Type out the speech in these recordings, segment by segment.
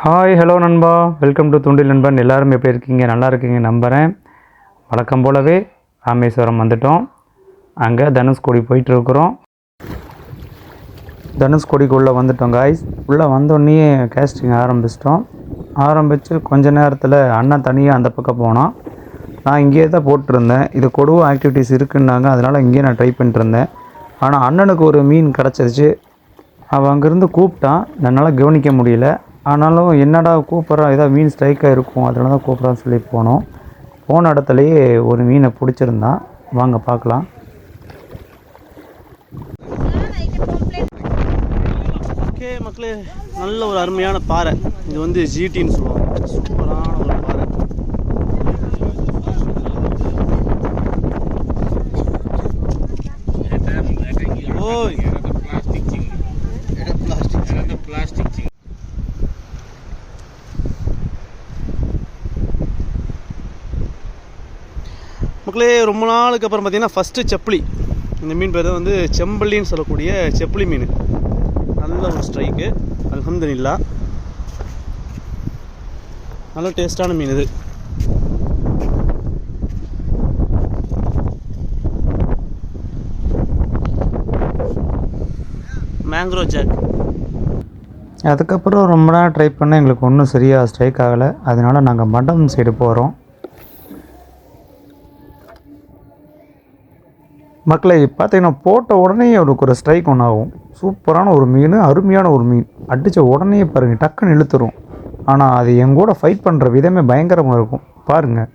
Hi hello நண்பா. Welcome to துண்டில் நண்பன். எல்லோரும் எப்படி இருக்கீங்க? நல்லா இருக்கீங்க நம்புகிறேன் வழக்கம் போலவே ராமேஸ்வரம் வந்துட்டோம். அங்கே தனுஷ்கோடி போயிட்டுருக்குறோம் தனுஷ்கோடிக்குள்ளே வந்துட்டோம் காய்ஸ் உள்ளே வந்தோடனே கேஸ்டிங் ஆரம்பிச்சிட்டோம். ஆரம்பித்து கொஞ்ச நேரத்தில் அண்ணன் தனியாக அந்த பக்கம் போனான். நான் இங்கேயே தான் போட்டிருந்தேன். இது கொடுவ ஆக்டிவிட்டீஸ் இருக்குன்னாங்க. அதனால் இங்கேயே நான் ட்ரை பண்ணிட்டுருந்தேன் ஆனால் அண்ணனுக்கு ஒரு மீன் கிடச்சிருச்சு. அவன் அங்கேருந்து கூப்பிட்டான். என்னால் கவனிக்க முடியல. ஆனாலும் என்னடா கூப்பிட்றா? ஏதாவது மீன் ஸ்ட்ரைக்காக இருக்கும் அதனால தான் கூப்பிட்றான்னு சொல்லி போனோம். போன இடத்துலையே ஒரு மீனை பிடிச்சிருந்தான் வாங்க பார்க்கலாம். ஓகே மக்களே நல்ல ஒரு அருமையான பாறை. இது வந்து ஜிடின்னு சொல்லுவாங்க. சூப்பரான ஒரு பாறை. ஓய் மக்களே ரொம்ப நாளுக்கு அப்புறம் பார்த்தீங்கன்னா ஃபஸ்ட்டு செப்பலி. இந்த மீன் பேர் வந்து செம்பள்ளின்னு சொல்லக்கூடிய செப்பலி மீன். நல்ல ஒரு ஸ்ட்ரைக்கு அல்ஹம்துலில்லா. நல்ல டேஸ்டான மீன் இது. மேங்க்ரோ ஜாக் அதுக்கப்புறம் ரொம்ப நேரம் ட்ரை பண்ண எங்களுக்கு ஒன்றும் சரியாக ஸ்ட்ரைக் ஆகலை. அதனால நாங்கள் மண்டபம் சைடு போகிறோம் மக்களை பார்த்தீங்கன்னா போட்ட உடனே அவருக்கு ஒரு ஸ்ட்ரைக் ஒன்று ஆகும் சூப்பரான ஒரு மீன் அருமையான ஒரு மீன். அடித்த உடனே பாருங்கள் டக்குன்னு இழுத்துரும். ஆனால் அது எங்கூட ஃபைட் பண்ணுற விதமே பயங்கரமாக இருக்கும். பாருங்கள்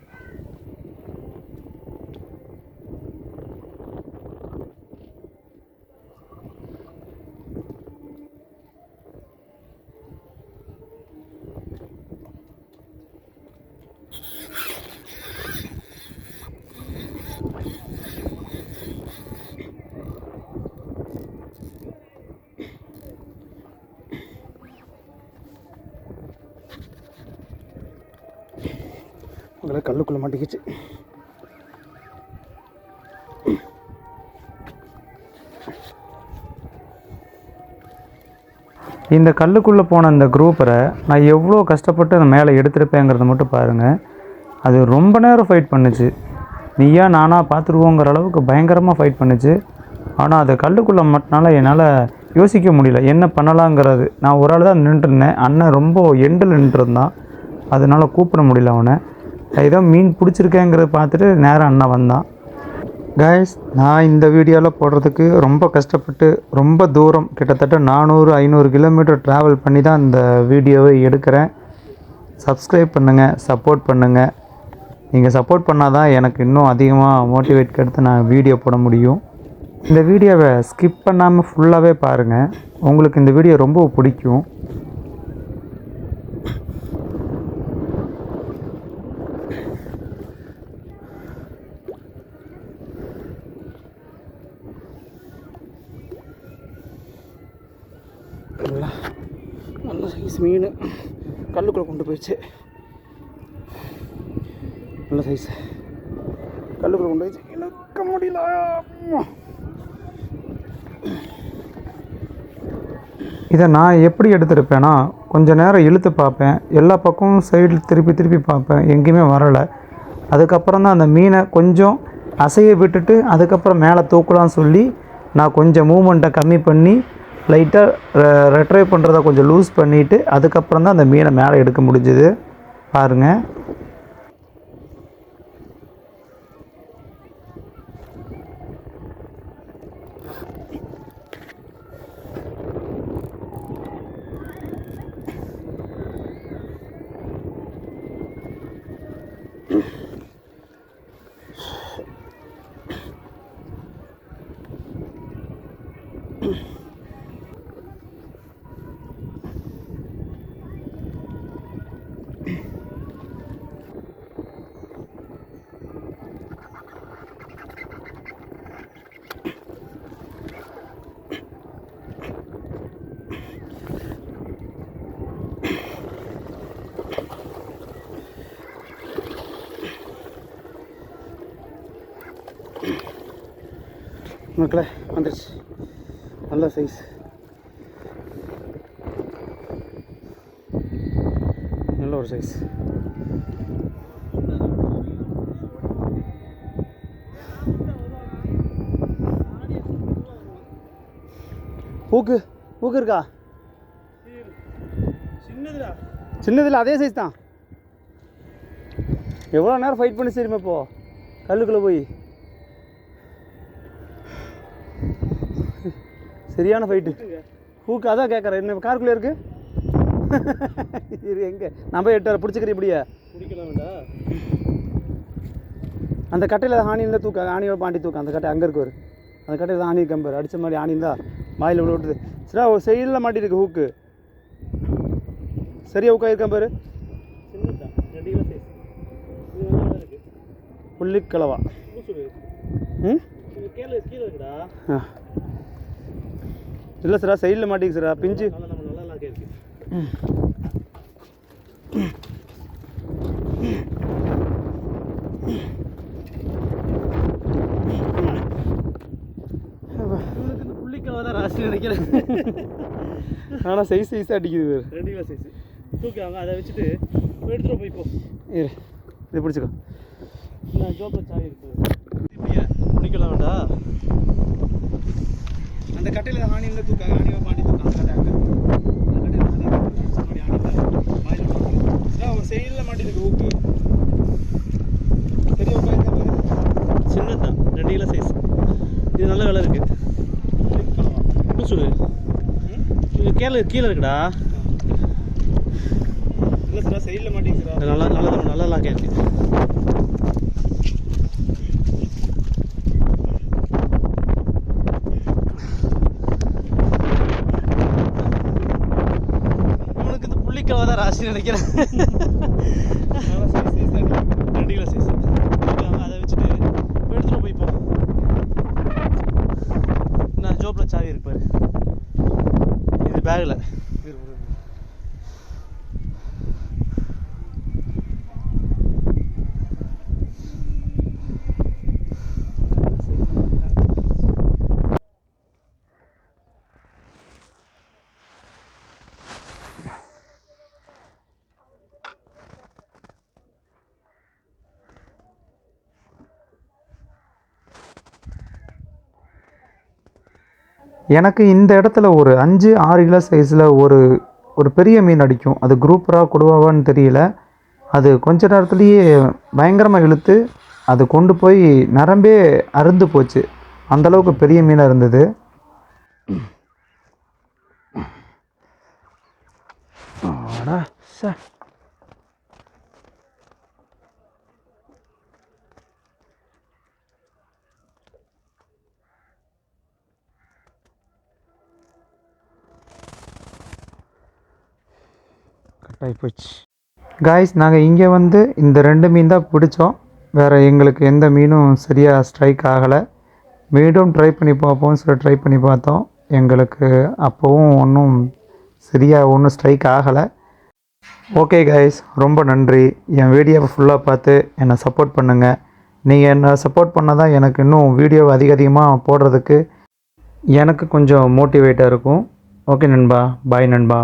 உங்களை கல்லுக்குள்ளே மாட்டிக்கிச்சு. இந்த கல்லுக்குள்ளே போன இந்த குரூப்பரை நான் எவ்வளோ கஷ்டப்பட்டு அந்த மேலே எடுத்துருப்பேங்கிறத மட்டும் பாருங்கள் அது ரொம்ப நேரம் ஃபைட் பண்ணுச்சு. நீயா நானா பார்த்துருவோங்கிற அளவுக்கு பயங்கரமாக ஃபைட் பண்ணுச்சு. ஆனால் அது கல்லுக்குள்ளே மட்டும்னால என்னால் யோசிக்க முடியல. என்ன பண்ணலாங்கிறது. நான் ஒரு ஆள் தான் நின்றுருந்தேன். அண்ணன் ரொம்ப எண்டில் நின்றுருந்தான். அதனால் கூப்பிட முடியல அவனை. ஏதோ மீன் பிடிச்சிருக்கேங்கிறத பார்த்துட்டு நேரம் அண்ணன் வந்தான். கைஸ் நான் இந்த வீடியோவில் போடுறதுக்கு ரொம்ப கஷ்டப்பட்டு ரொம்ப தூரம் கிட்டத்தட்ட நானூறு ஐநூறு கிலோமீட்டர் ட்ராவல் பண்ணி தான் இந்த வீடியோவை எடுக்கிறேன். சப்ஸ்கிரைப் பண்ணுங்கள் சப்போர்ட் பண்ணுங்கள் நீங்கள் சப்போர்ட் பண்ணால் தான் எனக்கு இன்னும் அதிகமாக மோட்டிவேட் எடுத்து நான் வீடியோ போட முடியும். இந்த வீடியோவை ஸ்கிப் பண்ணாமல் ஃபுல்லாகவே பாருங்கள் உங்களுக்கு இந்த வீடியோ ரொம்ப பிடிக்கும். நல்லா நல்ல சைஸ் மீன். கல்லுக்குள்ளே கொண்டு போயிடுச்சு. நல்ல சைஸ் கல்லுக்குள்ளே கொண்டு போயிடுச்சு. இழுக்க முடியல. இதை நான் எப்படி எடுத்திருப்பேன்னா கொஞ்சம் நேரம் இழுத்து பார்ப்பேன். எல்லா பக்கமும் சைடில் திருப்பி திருப்பி பார்ப்பேன். எங்கேயுமே வரலை. அதுக்கப்புறம் தான் அந்த மீனை கொஞ்சம் அசைய விட்டுட்டு அதுக்கப்புறம் மேலே தூக்கலாம்னு சொல்லி நான் கொஞ்சம் மூமெண்ட்டை கம்மி பண்ணி லைட்டாக ரெட்ரை பண்ணுறத கொஞ்சம் லூஸ் பண்ணிவிட்டு அதுக்கப்புறம் தான் அந்த மீனை மேலே எடுக்க முடிஞ்சுது. பாருங்கள் மக்களே வந்துருச்சு. நல்ல சைஸ் ஒரு சைஸ் ஊக்கு ஊக்கு இருக்கா? சின்னதில் அதே சைஸ் தான். எவ்வளோ நேரம் ஃபைட் பண்ணி சரிமா இப்போ? கல்லுக்குள்ளே போய். சரியான ஃபைட்டு ஹூக்கு அதான் கேட்குறேன் என்ன காருக்குள்ளே இருக்கு? இரு எங்கே? போய் எட்டு பிடிச்சிக்கிறேன் இப்படியே. அந்த கட்டையில் ஆணி இருந்தால் தூக்க ஆணியோட பாண்டி தூக்க. அந்த கட்டை அங்கே இருக்கு ஒரு அந்த கட்டையில் ஆணி கம்பர் அடித்த மாதிரி ஆணி இருந்தா மாயில் விட விட்டுது சரியா ஒரு சைடில் மாட்டிருக்கு ஹூக்கு சரியா ஹூக்கா இருக்கேன் பாரு. இது புள்ளிக்கிழவா ம் இது கீழே கீழே இருக்குடா ஆ இல்லை சார் சைடில் மாட்டிக்கு சார் பிஞ்சு. ஆனால் சைஸ் சைஸாக அடிக்குது பாரு ரெண்டு கிலோ சைஸ் தூக்காங்க அதை வச்சுட்டு போய் எடுத்துட்டு போய் போ. இரு இது பிடிச்சிக்கோ. நான் ஜோப்பில் சாவி இருக்கு இப்படியா புள்ளிக்கிழமைடா அந்த கட்டையில் ஆணி இருந்தால் தூக்க ஆணியோட பாண்டி தூக்க அந்த கட்டை அங்கே அந்த கட்டையில் ஆணி அடிச்ச மாதிரி ஆணி இருந்தா மாயில் சார் ஒரு சைடில் மாட்டிருக்கு ஹூக்கு சரியா உட்காந்து பாரு. சின்னதுதான் ரெண்டு கிலோ சைஸ் இது நல்ல விலை இருக்கு. பூசுடு. இது கீழே கீழே இருக்குடா. இல்லை சார் சைடில் இது நல்லா நல்லா நல்லா நல்லா இருக்கு இவனுக்கு தான் ராசி நினைக்கிறேன். ரெண்டு கிலோ சைஸ் அதை வச்சுட்டு எடுத்துகிட்டு போய்ப்போம் போய் நான் ஜோப்பில் சாவி இருப்பார் இது பேக்கில் எனக்கு இந்த இடத்துல ஒரு அஞ்சு ஆறு கிலோ சைஸில் ஒரு ஒரு பெரிய மீன் அடிக்கும். அது குரூப்பராக கொடுவாவான்னு தெரியல. அது கொஞ்ச நேரத்துலேயே பயங்கரமாக இழுத்து அது கொண்டு போய் நரம்பே அருந்து போச்சு. அந்தளவுக்கு பெரிய மீனாக இருந்தது. ஆடா சார் கட்டாகி ஆகிப்போச்சு காய்ஸ் நாங்கள் இங்கே வந்து இந்த ரெண்டு மீன் தான் பிடிச்சோம். வேறு எங்களுக்கு எந்த மீனும் சரியாக ஸ்ட்ரைக் ஆகலை. மீண்டும் ட்ரை பண்ணி பார்ப்போம் சொல்லி ட்ரை பண்ணி பார்த்தோம். எங்களுக்கு அப்போவும் ஒன்றும் சரியாக ஒன்றும் ஸ்ட்ரைக் ஆகலை. ஓகே கைஸ் ரொம்ப நன்றி. என் வீடியோவை ஃபுல்லாக பார்த்து என்னை சப்போர்ட் பண்ணுங்கள் நீங்கள் என்னை சப்போர்ட் பண்ணால் தான் எனக்கு இன்னும் வீடியோ அதிக அதிகமாக போடுறதுக்கு எனக்கு கொஞ்சம் மோட்டிவேட்டாக இருக்கும். ஓகே நண்பா. பாய் நண்பா.